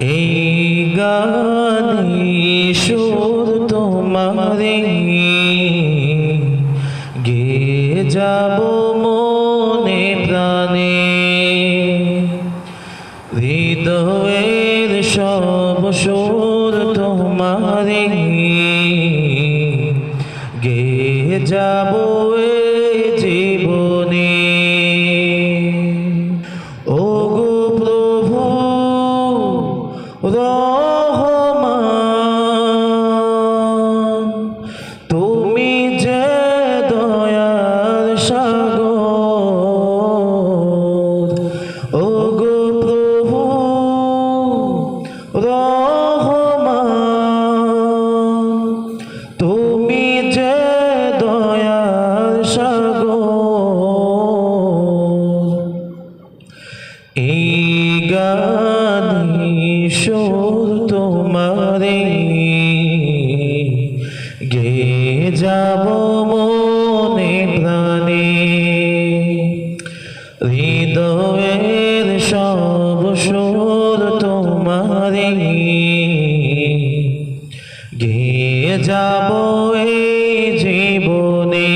এই গানে সুর তোমারে গে যাব মনে প্রাণে। হৃদয়ের সব সুর তোমারে গে যাব জীবনে। গে যাব মনে প্রাণে। হৃদয়ের সব সুর তোমারে গে যাব এই জীবনে।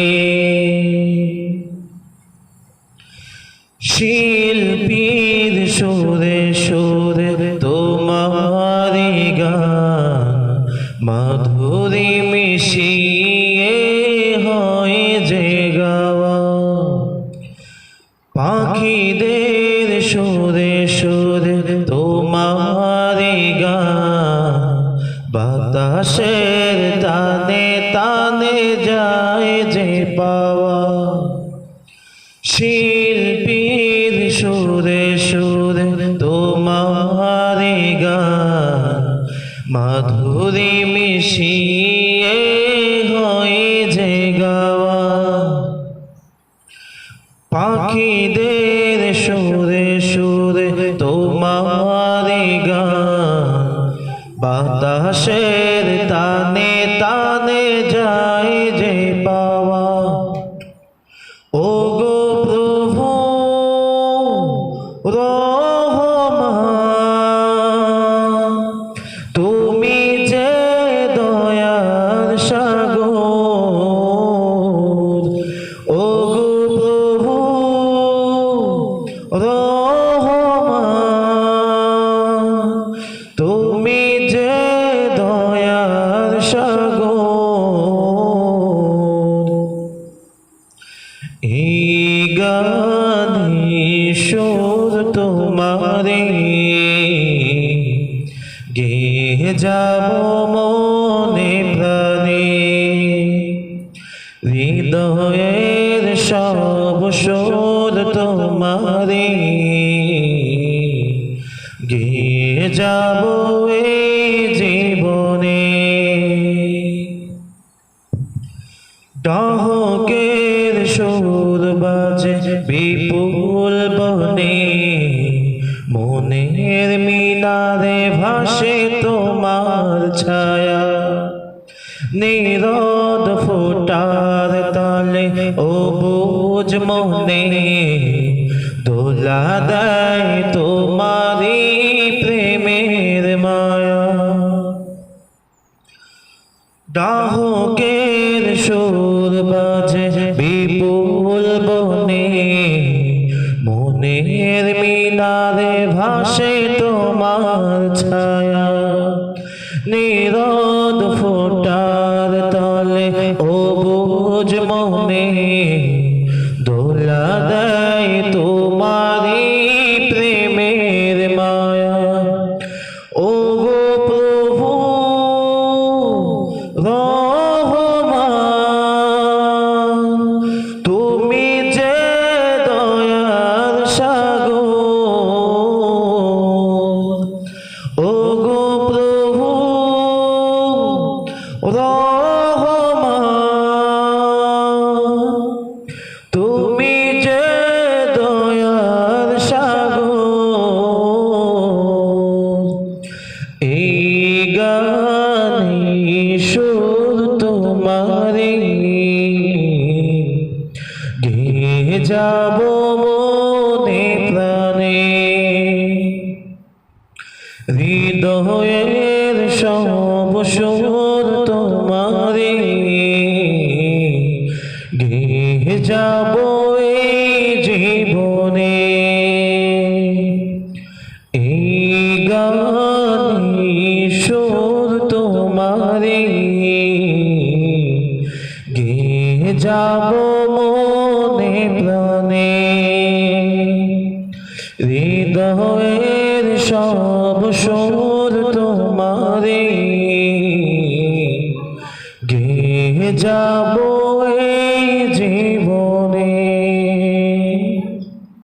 শিল্পীর সুরে সুরে তোমার গান। মাধুরী বাতাসের তানে তানে যায় যে পাওয়া। শিল্পীর সুরে সুরে তোমার গান, মাধুরী মিশিয়ে হয় যে গাওয়া। পাখিদের তানে যায় যে পাওয়া। ও গো প্রভু তুমি যে দয়ার সাগর ও গো প্রভু, রহমান। গে যাব মনে প্রাণে। হৃদয়ের সব সুর তোমারে। গিয়ে যাব এই ছায়া। নিরদ ফোটার তালে, ও বুঝ মনে দোলা দেয় তোমারি প্রেমের মায়া। ডাহকের সুর বাজে বিপুল বনে, মনের মিনারে ভাসে তোমার ছায়া। তলে ও বুঝ মনে যাব মনে প্রাণে। হৃদয় হৃদয়ের সব সুর তোমারে। গে যাব এই জীবনে। এই গানি সুর তোমারে। গে যাব মনে প্রাণে। সুর তোমারে। গে যাব